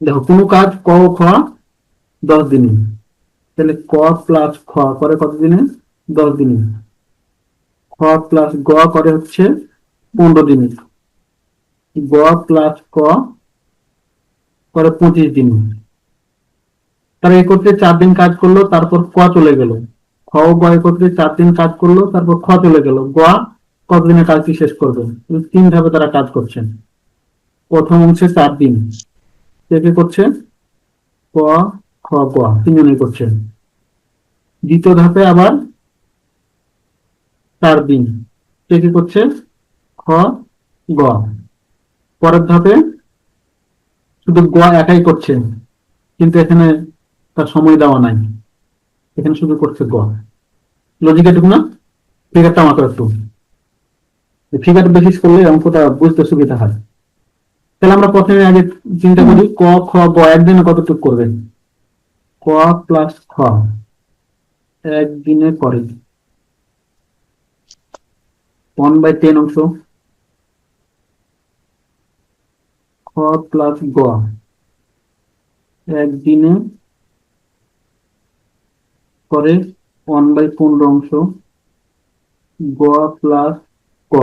দেখো, কোনো কাজ ক খ দশ দিনে। তাহলে ক প্লাস খ করে কত দিনে? দশ দিনে। খ প্লাস গ করে হচ্ছে পনেরো দিনে। গ প্লাস ক করে পঁচিশ দিন। তারা একত্রে চার দিন কাজ করল, তারপর ক চলে গেল। খ ও গ একত্রে চার দিন কাজ করল, তারপর খ চলে গেল। গ কতদিনে কাজটি শেষ করবে? তিন ধাপে তারা কাজ করছেন। প্রথম অংশে চার দিন। কে কে করছে ক, খ, গ, তিনজনেই করছেন। দ্বিতীয় ধাপে আবার চার দিন। কে কি করছে, খ, গ। পরের ধাপে শুধু গ একাই করছে কিন্তু এখানে তার সময় দেওয়া নাই। এখানে শুধু করছে গ। লজিক এটুকু না ফিগারটা আমাকে একটু ফিগার বেসিস করলে অঙ্কটা বুঝতে সুবিধা হয়। তাহলে আমরা প্রথমে আগে চিন্তা করি ক, খ, গ, একদিনে কতটুকু করবে? ক প্লাস খ। একদিনে করে ওয়ান বাই টেন অংশ। খ প্লাস গ। একদিনে করে ওয়ান বাই পনেরো অংশ। গ প্লাস ক।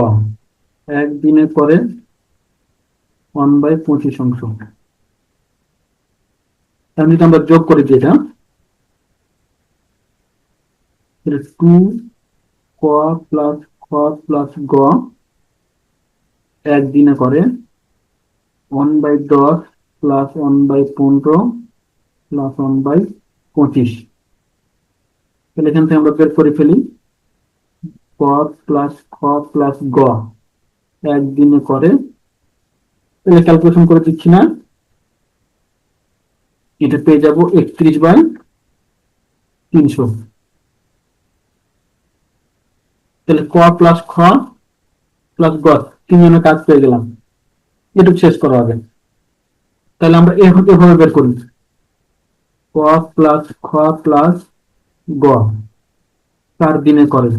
একদিনে করে ওয়ান বাই পঁচিশ অংশ। এখন যদি আমরা যোগ করে দিই এটা। টু ক প্লাস খ প্লাস গ একদিনে করে। ওয়ান বাই দশ প্লাস ওয়ান বাই পনেরো প্লাস ওয়ান বাই পঁচিশ। তাহলে এখান থেকে আমরা বের করে ফেলি। ক প্লাস খ প্লাস গ একদিনে করে তাহলে ক্যালকুলেশন করে দিচ্ছি না। এটা পেয়ে যাব একত্রিশ বাই তিনশো। তাহলে ক প্লাস খ প্লাস গ তিনজনের কাজ পেয়ে গেলাম। এটুকু শেষ করা হবে। তাহলে আমরা এভাবে এভাবে বের করি। ক প্লাস খ প্লাস গ, চার দিনে করে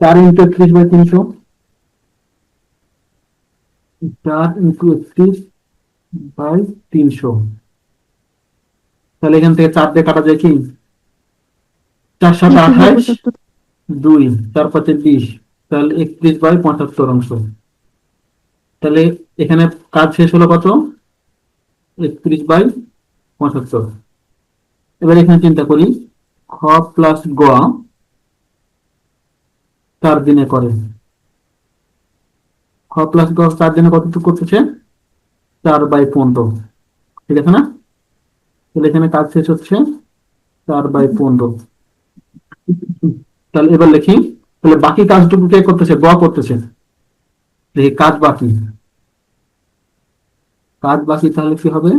চার ইন্টু একত্রিশ বাই তিনশো। চার ইন্টু একত্রিশ বাই তিনশো। তাহলে এখান থেকে চার দিয়ে কাটা যায় কি? চার সাত দুই চার পাঁচে বিশ। তাহলে একত্রিশ বাই পঁচাত্তর অংশ। তাহলে এখানে কাজ শেষ হলো কত? একত্রিশ বাই পঁচাত্তর। এবার এখানে চিন্তা করি খ প্লাস গ চার দিনে করে। খ প্লাস গ চার দিনে কতটুকু করতেছে চার বাই পনেরো। ঠিক আছে না? তাহলে এখানে কাজ শেষ হচ্ছে। চার বাই পনেরো। তাহলে এবার লিখি। তাহলে বাকি কাজটুকু কে করতেছে? গ করতেছে। দেখি, কাজ বাকি। কাজ বাকি তাহলে কি হবে?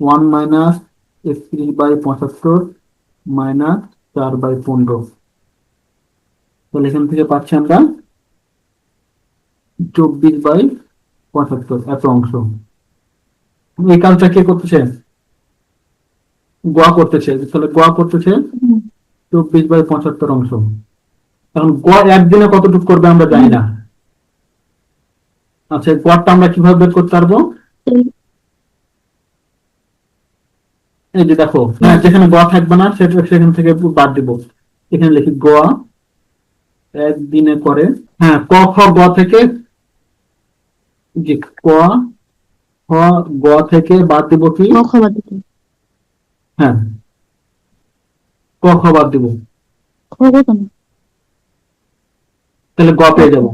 ওয়ান মাইনাস একত্রিশ বাই পঁচাত্তর মাইনাস চার বাই পনেরো। তাহলে এখান থেকে পাচ্ছি আমরা চব্বিশ বাই পঁচাত্তর এত অংশ। এই কাজটা কে করতেছে? গোয়া করতেছে। তাহলে গোয়া করতেছে চব্বিশ বাই পঁচাত্তর অংশ। কারণ গোয়া একদিনে কতটুকু করবে আমরা জানি না। আচ্ছা গোয়াটা আমরা কীভাবে বের করতে পারব? এই যে দেখো হ্যাঁ, যেখানে গোয়া থাকবে না সেটা সেখান থেকে বাদ দিব। এখানে লিখি গোয়া। একদিনে করে হ্যাঁ ক খ গ থেকে যে ক খ গ থেকে বাদ দিব কি? হ্যাঁ। ক খ বাদ দিব। খবর কেন তাহলে গ পেয়ে যাব।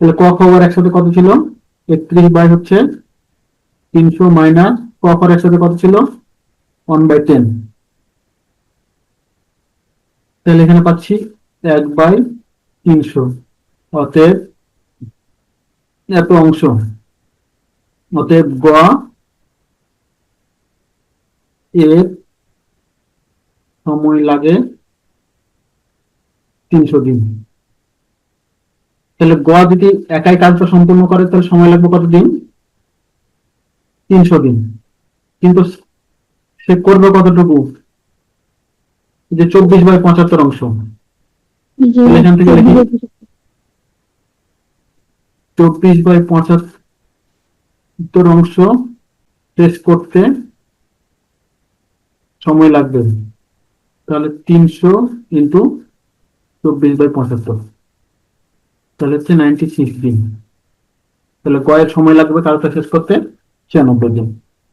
তাহলে ক খ গর একসাথে কত ছিল? একত্রিশ বাই হচ্ছে তিনশো মাইনাস ক খর একসাথে কত ছিল? One by ten. তাহলে এখানে পাচ্ছি এক বাই তিনশো। অতএব এত অংশ। অতএব গ এর সময় লাগে তিনশো দিন। তাহলে গ যদি একাই কাজটা সম্পূর্ণ করে তাহলে সময় লাগবে কতদিন তিনশো দিন। কিন্তু সে করবে কতটুকু? যে চব্বিশ বাই পঁচাত্তর অংশ। এখান থেকে। চব্বিশ বাই পঁচাত্তর অংশ শেষ করতে সময় লাগবে। তাহলে তিনশো ইন্টু চব্বিশ বাই পঁচাত্তর। তাহলে হচ্ছে নাইনটি সিক্স দিন। তাহলে কয়েক সময় লাগবে কালটা শেষ করতে ছিয়ানব্বই দিন।